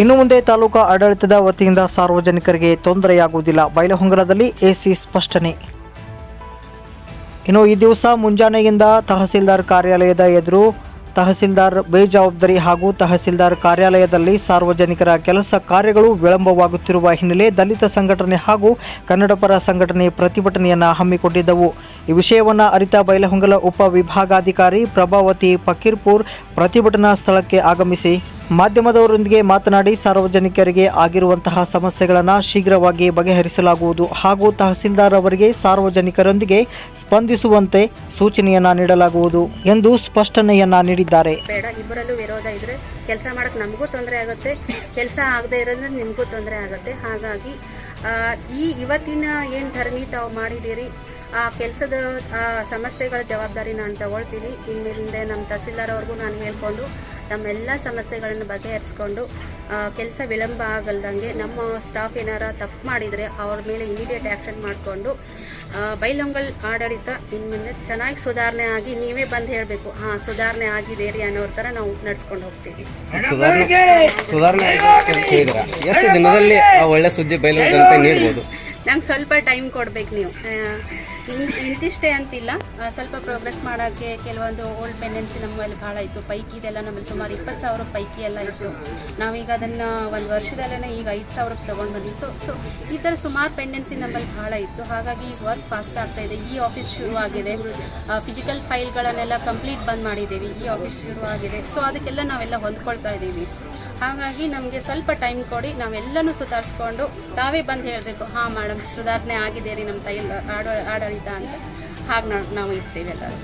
ಇನ್ನು ಮುಂದೆ ತಾಲೂಕಾ ಆಡಳಿತದ ವತಿಯಿಂದ ಸಾರ್ವಜನಿಕರಿಗೆ ತೊಂದರೆಯಾಗುವುದಿಲ್ಲ. ಬೈಲಹೊಂಗಲದಲ್ಲಿ ಎಸಿ ಸ್ಪಷ್ಟನೆ. ಇನ್ನು ಈ ದಿವಸ ಮುಂಜಾನೆಯಿಂದ ತಹಸೀಲ್ದಾರ್ ಕಾರ್ಯಾಲಯದ ಎದುರು ತಹಸೀಲ್ದಾರ್ ಬೇಜವಾಬ್ದಾರಿ ಹಾಗೂ ತಹಸೀಲ್ದಾರ್ ಕಾರ್ಯಾಲಯದಲ್ಲಿ ಸಾರ್ವಜನಿಕರ ಕೆಲಸ ಕಾರ್ಯಗಳು ವಿಳಂಬವಾಗುತ್ತಿರುವ ಹಿನ್ನೆಲೆ ದಲಿತ ಸಂಘಟನೆ ಹಾಗೂ ಕನ್ನಡಪರ ಸಂಘಟನೆ ಪ್ರತಿಭಟನೆಯನ್ನು ಹಮ್ಮಿಕೊಂಡಿದ್ದವು. ಈ ವಿಷಯವನ್ನು ಅರಿತ ಬೈಲಹೊಂಗಲ ಉಪ ವಿಭಾಗಾಧಿಕಾರಿ ಪ್ರಭಾವತಿ ಫಕೀರ್ಪುರ್ ಪ್ರತಿಭಟನಾ ಸ್ಥಳಕ್ಕೆ ಆಗಮಿಸಿ ಮಾಧ್ಯಮದವರೊಂದಿಗೆ ಮಾತನಾಡಿ ಸಾರ್ವಜನಿಕರಿಗೆ ಆಗಿರುವಂತಹ ಸಮಸ್ಯೆಗಳನ್ನು ಶೀಘ್ರವಾಗಿ ಬಗೆಹರಿಸಲಾಗುವುದು ಹಾಗೂ ತಹಸೀಲ್ದಾರ್ ಅವರಿಗೆ ಸಾರ್ವಜನಿಕರೊಂದಿಗೆ ಸ್ಪಂದಿಸುವಂತೆ ಸೂಚನೆಯನ್ನ ನೀಡಲಾಗುವುದು ಎಂದು ಸ್ಪಷ್ಟನೆಯನ್ನ ನೀಡಿದ್ದಾರೆ. ಬೇಡ, ಇಬ್ಬರಲ್ಲೂ ವಿರೋಧ ಕೆಲಸ ಮಾಡಕ್ಕೆ ನಮಗೂ ತೊಂದರೆ ಆಗುತ್ತೆ. ಕೆಲಸ ಆಗದೆ ಇರೋದ್ರೆ ನಿಮಗೂ ತೊಂದರೆ ಆಗುತ್ತೆ. ಹಾಗಾಗಿ ಈ ಇವತ್ತಿನ ಏನು ಧರಣಿ ತಾವು ಮಾಡಿದ್ದೀರಿ, ಆ ಕೆಲಸದ ಸಮಸ್ಯೆಗಳ ಜವಾಬ್ದಾರಿ ನಾನು ತಗೊಳ್ತೀನಿ. ಇನ್ಮೇಲಿಂದ ನಮ್ಮ ತಹಸೀಲ್ದಾರ್ ಅವ್ರಿಗೂ ನಾನು ಹೇಳ್ಕೊಂಡು ತಮ್ಮೆಲ್ಲ ಸಮಸ್ಯೆಗಳನ್ನು ಬಗೆಹರಿಸ್ಕೊಂಡು ಕೆಲಸ ವಿಳಂಬ ಆಗಲ್ದಂಗೆ ನಮ್ಮ ಸ್ಟಾಫ್ ಏನಾರ ತಪ್ಪು ಮಾಡಿದರೆ ಅವ್ರ ಮೇಲೆ ಇಮಿಡಿಯೇಟ್ ಆ್ಯಕ್ಷನ್ ಮಾಡಿಕೊಂಡು ಬೈಲೊಂಗಲ್ ಆಡಳಿತ ಇನ್ಮೇಲೆ ಚೆನ್ನಾಗಿ ಸುಧಾರಣೆ ಆಗಿ ನೀವೇ ಬಂದು ಹೇಳಬೇಕು, ಹಾಂ, ಸುಧಾರಣೆ ಆಗಿದೆ ರೀ ಅನ್ನೋರ ಥರ ನಾವು ನಡ್ಸ್ಕೊಂಡು ಹೋಗ್ತೀವಿ. ಸುಧಾರಣೆ ಸುಧಾರಣೆ ಎಷ್ಟು ದಿನದಲ್ಲಿ ಒಳ್ಳೆ ಸುದ್ದಿ ಬೈಲೊಂಗಲ್ ನೀಡ್ಬೋದು? ನಂಗೆ ಸ್ವಲ್ಪ ಟೈಮ್ ಕೊಡ್ಬೇಕು ನೀವು. ಇನ್- ಇಂತಿಷ್ಟೇ ಅಂತಿಲ್ಲ. ಸ್ವಲ್ಪ ಪ್ರೋಗ್ರೆಸ್ ಮಾಡೋಕ್ಕೆ ಕೆಲವೊಂದು ಓಲ್ಡ್ ಪೆಂಡೆನ್ಸಿ ನಮ್ಮಲ್ಲಿ ಭಾಳ ಇತ್ತು. ಪೈಕಿ ಇದೆಲ್ಲ ನಮ್ಮಲ್ಲಿ ಸುಮಾರು ಇಪ್ಪತ್ತು ಸಾವಿರ ಪೈಕಿ ಎಲ್ಲ ಇತ್ತು. ನಾವೀಗ ಅದನ್ನು ಒಂದು ವರ್ಷದಲ್ಲೇ ಈಗ ಐದು ಸಾವಿರಕ್ಕೆ ತೊಗೊಂಡು ಬಂದ್ವಿ ಸೊ ಸೊ ಈ ಥರ ಸುಮಾರು ಪೆಂಡೆನ್ಸಿ ನಮ್ಮಲ್ಲಿ ಭಾಳ ಇತ್ತು. ಹಾಗಾಗಿ ಈಗ ವರ್ಕ್ ಫಾಸ್ಟ್ ಆಗ್ತಾ ಇದೆ. ಈ ಆಫೀಸ್ ಶುರು ಆಗಿದೆ. ಫಿಸಿಕಲ್ ಫೈಲ್ಗಳನ್ನೆಲ್ಲ ಕಂಪ್ಲೀಟ್ ಬಂದ್ ಮಾಡಿದ್ದೀವಿ. ಈ ಆಫೀಸ್ ಶುರು ಆಗಿದೆ. ಸೊ ಅದಕ್ಕೆಲ್ಲ ನಾವೆಲ್ಲ ಹೊಂದ್ಕೊಳ್ತಾ ಇದ್ದೀವಿ. ಹಾಗಾಗಿ ನಮಗೆ ಸ್ವಲ್ಪ ಟೈಮ್ ಕೊಡಿ, ನಾವೆಲ್ಲನೂ ಸುಧಾರಿಸ್ಕೊಂಡು ತಾವೇ ಬಂದು ಹೇಳಬೇಕು, ಹಾಂ ಮೇಡಮ್ ಸುಧಾರಣೆ ಆಗಿದೆ ರೀ ನಮ್ಮ ತೈಲ ಆಡೋ ಆಡಳಿತ ಅಂತ. ಹಾಗೆ ನಾವು ಇರ್ತೀವಿ ಎಲ್ಲರೂ.